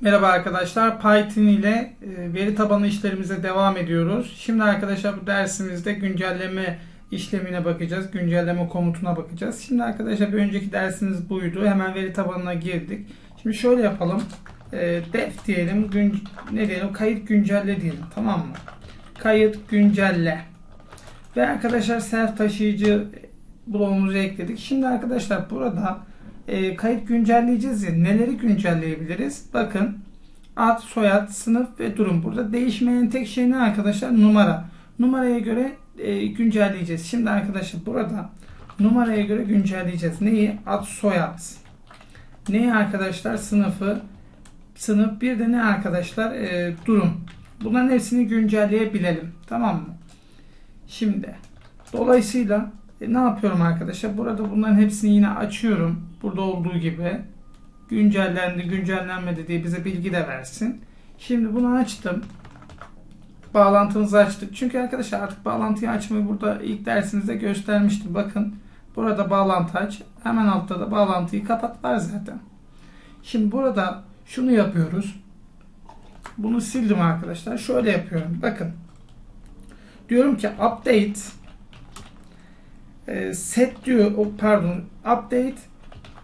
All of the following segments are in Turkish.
Merhaba arkadaşlar. Python ile e, veri tabanı işlerimize devam ediyoruz. Şimdi arkadaşlar bu dersimizde güncelleme işlemine bakacağız. Güncelleme komutuna bakacağız. Şimdi arkadaşlar bir önceki dersimiz buydu. Hemen veri tabanına girdik. Şimdi şöyle yapalım. E, def diyelim. Gün, ne diyelim? Kayıt güncelle diyelim. Tamam mı? Kayıt güncelle. Ve arkadaşlar self taşıyıcı bloğumuzu ekledik. Şimdi arkadaşlar burada e, kayıt güncelleyeceğiz ya neleri güncelleyebiliriz? Bakın ad, soyad, sınıf ve durum. Burada değişmeyen tek şey ne arkadaşlar? Numara. Numaraya göre e, güncelleyeceğiz. Şimdi arkadaşlar burada numaraya göre güncelleyeceğiz. Neyi? Ad, soyad. Neyi arkadaşlar? Sınıfı. Sınıf bir de ne arkadaşlar? E, durum. Bunların hepsini güncelleyebilelim. Tamam mı? Şimdi dolayısıyla e, ne yapıyorum arkadaşlar? Burada bunların hepsini yine açıyorum. Burada olduğu gibi. Güncellendi, güncellenmedi diye bize bilgi de versin. Şimdi bunu açtım. Bağlantımızı açtık. Çünkü arkadaşlar artık bağlantıyı açmayı burada ilk dersinizde göstermiştim. Bakın burada bağlantı aç. Hemen altta da bağlantıyı kapat var zaten. Şimdi burada şunu yapıyoruz. Bunu sildim arkadaşlar. Şöyle yapıyorum. Bakın. Diyorum ki update e, set diyor pardon update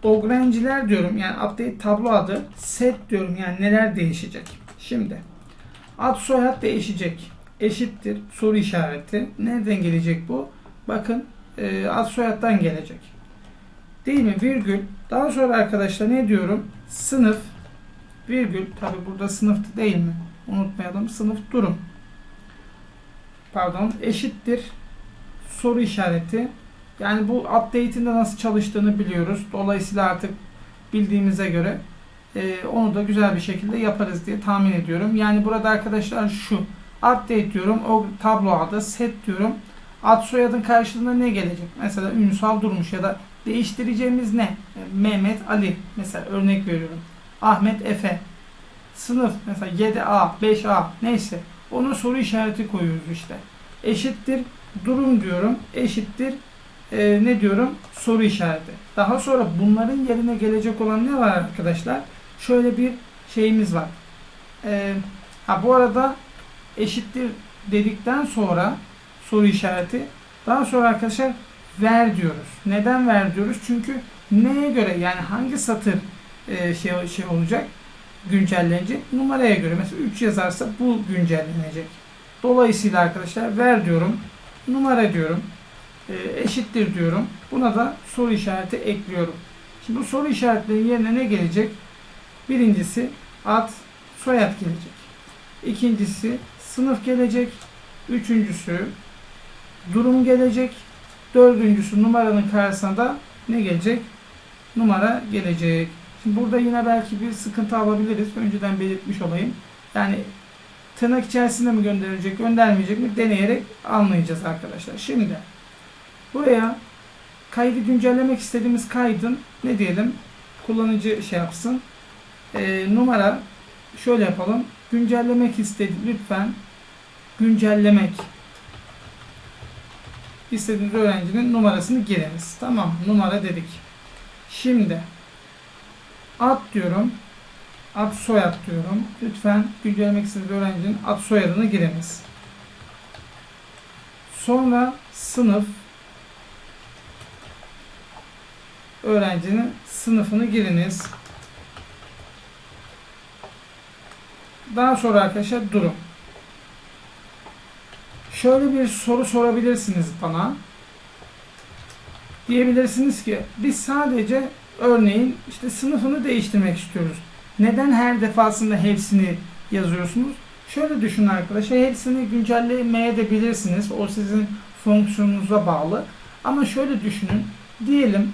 ogrenciler diyorum yani update tablo adı set diyorum yani neler değişecek. Şimdi ad soyad değişecek. Eşittir soru işareti. Nereden gelecek bu? Bakın e, ad soyaddan gelecek. Değil mi? Virgül. Daha sonra arkadaşlar ne diyorum? Sınıf virgül. Tabi burada sınıftı değil mi? Unutmayalım. Sınıf durum. Pardon. Eşittir soru işareti yani bu update'in de nasıl çalıştığını biliyoruz. Dolayısıyla artık bildiğimize göre e, onu da güzel bir şekilde yaparız diye tahmin ediyorum. Yani burada arkadaşlar şu update diyorum. O tablo adı set diyorum. Ad soyadın karşılığında ne gelecek? Mesela Ünsal Durmuş ya da değiştireceğimiz ne? Mehmet Ali mesela örnek veriyorum. Ahmet Efe. Sınıf mesela 7A, 5A neyse. Ona soru işareti koyuyoruz işte. Eşittir durum diyorum. Eşittir e, ne diyorum? Soru işareti. Daha sonra bunların yerine gelecek olan ne var arkadaşlar? Şöyle bir şeyimiz var. E, ha bu arada eşittir dedikten sonra soru işareti daha sonra arkadaşlar ver diyoruz. Neden ver diyoruz? Çünkü neye göre yani hangi satır e, şey, şey olacak? Güncellenecek. Numaraya göre mesela 3 yazarsa bu güncellenecek. Dolayısıyla arkadaşlar ver diyorum. Numara diyorum. E, eşittir diyorum. Buna da soru işareti ekliyorum. Şimdi bu soru işaretleri yerine ne gelecek? Birincisi ad, soyad gelecek. İkincisi sınıf gelecek. Üçüncüsü durum gelecek. Dördüncüsü numaranın karşısına da ne gelecek? Numara gelecek. Şimdi burada yine belki bir sıkıntı alabiliriz. Önceden belirtmiş olayım. Yani tırnak içerisinde mi gönderilecek, göndermeyecek mi deneyerek anlayacağız arkadaşlar. Şimdi Buraya kaydı güncellemek istediğimiz kaydın ne diyelim kullanıcı şey yapsın. E, numara şöyle yapalım. Güncellemek istedi lütfen güncellemek istediğiniz öğrencinin numarasını giriniz. Tamam numara dedik. Şimdi ad diyorum. Ad soyad diyorum. Lütfen güncellemek istediğiniz öğrencinin ad soyadını giriniz. Sonra sınıf öğrencinin sınıfını giriniz. Daha sonra arkadaşlar durum. Şöyle bir soru sorabilirsiniz bana. Diyebilirsiniz ki biz sadece örneğin işte sınıfını değiştirmek istiyoruz. Neden her defasında hepsini yazıyorsunuz? Şöyle düşünün arkadaşlar hepsini güncellemeye de bilirsiniz. O sizin fonksiyonunuza bağlı. Ama şöyle düşünün. Diyelim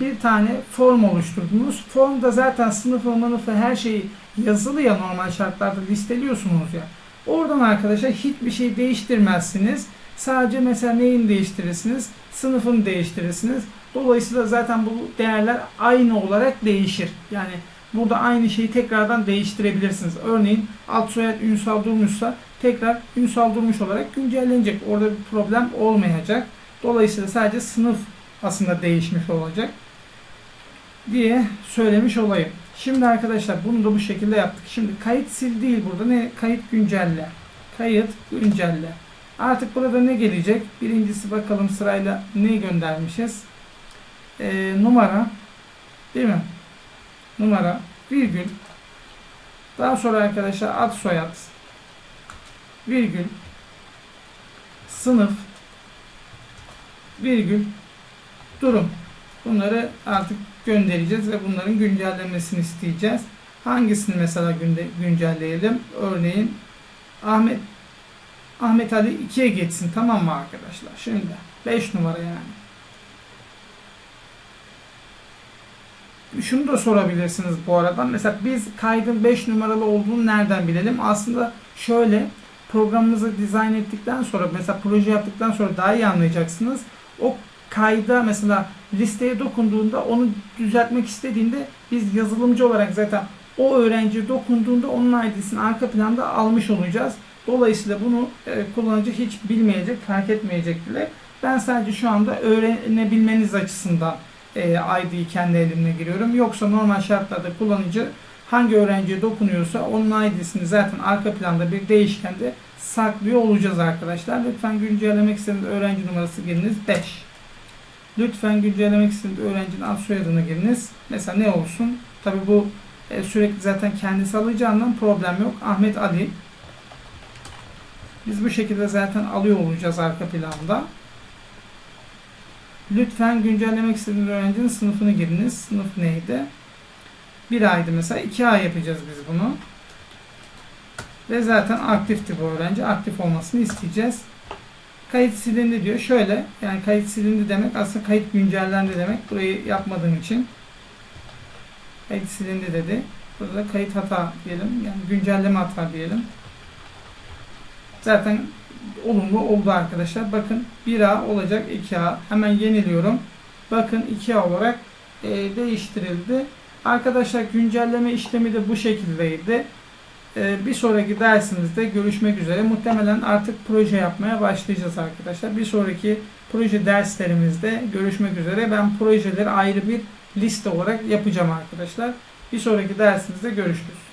bir tane form oluşturdunuz. Formda zaten sınıfı, mınıfı her şeyi yazılı ya normal şartlarda listeliyorsunuz ya. Oradan arkadaşlar hiçbir şey değiştirmezsiniz. Sadece mesela neyin değiştirirsiniz? Sınıfını değiştirirsiniz. Dolayısıyla zaten bu değerler aynı olarak değişir. Yani burada aynı şeyi tekrardan değiştirebilirsiniz. Örneğin alt soyad ünsal durmuşsa tekrar ünsal durmuş olarak güncellenecek. Orada bir problem olmayacak. Dolayısıyla sadece sınıf aslında değişmiş olacak diye söylemiş olayım. Şimdi arkadaşlar bunu da bu şekilde yaptık. Şimdi kayıt sil değil burada ne? Kayıt güncelle. Kayıt güncelle. Artık burada ne gelecek? Birincisi bakalım sırayla ne göndermişiz? Ee, numara değil mi? Numara virgül daha sonra arkadaşlar ad soyad virgül sınıf virgül durum. Bunları artık göndereceğiz ve bunların güncellenmesini isteyeceğiz. Hangisini mesela güncelleyelim? Örneğin Ahmet Ahmet Ali 2'ye geçsin tamam mı arkadaşlar? Şimdi 5 numara yani. Şunu da sorabilirsiniz bu arada. Mesela biz kaydın 5 numaralı olduğunu nereden bilelim? Aslında şöyle programımızı dizayn ettikten sonra mesela proje yaptıktan sonra daha iyi anlayacaksınız. O kayda mesela listeye dokunduğunda onu düzeltmek istediğinde biz yazılımcı olarak zaten o öğrenci dokunduğunda onun ID'sini arka planda almış olacağız. Dolayısıyla bunu e, kullanıcı hiç bilmeyecek, fark etmeyecek bile. Ben sadece şu anda öğrenebilmeniz açısından e, ID'yi kendi elimle giriyorum. Yoksa normal şartlarda kullanıcı hangi öğrenciye dokunuyorsa onun ID'sini zaten arka planda bir değişkende saklıyor olacağız arkadaşlar. Lütfen güncellemek istediğiniz öğrenci numarası giriniz 5. Lütfen güncellemek istediğiniz öğrencinin ad soyadını giriniz. Mesela ne olsun? Tabi bu e, sürekli zaten kendisi alacağından problem yok. Ahmet Ali. Biz bu şekilde zaten alıyor olacağız arka planda. Lütfen güncellemek istediğiniz öğrencinin sınıfını giriniz. Sınıf neydi? Bir aydı mesela. iki ay yapacağız biz bunu. Ve zaten aktifti bu öğrenci. Aktif olmasını isteyeceğiz. Kayıt silindi diyor. Şöyle yani kayıt silindi demek aslında kayıt güncellendi demek. Burayı yapmadığım için kayıt silindi dedi. Burada kayıt hata diyelim. Yani güncelleme hata diyelim. Zaten olumlu oldu arkadaşlar. Bakın 1A olacak 2A. Hemen yeniliyorum. Bakın 2A olarak e, değiştirildi. Arkadaşlar güncelleme işlemi de bu şekildeydi. E, bir sonraki dersimizde görüşmek üzere. Muhtemelen artık proje yapmaya başlayacağız arkadaşlar. Bir sonraki proje derslerimizde görüşmek üzere. Ben projeleri ayrı bir liste olarak yapacağım arkadaşlar. Bir sonraki dersimizde görüşürüz.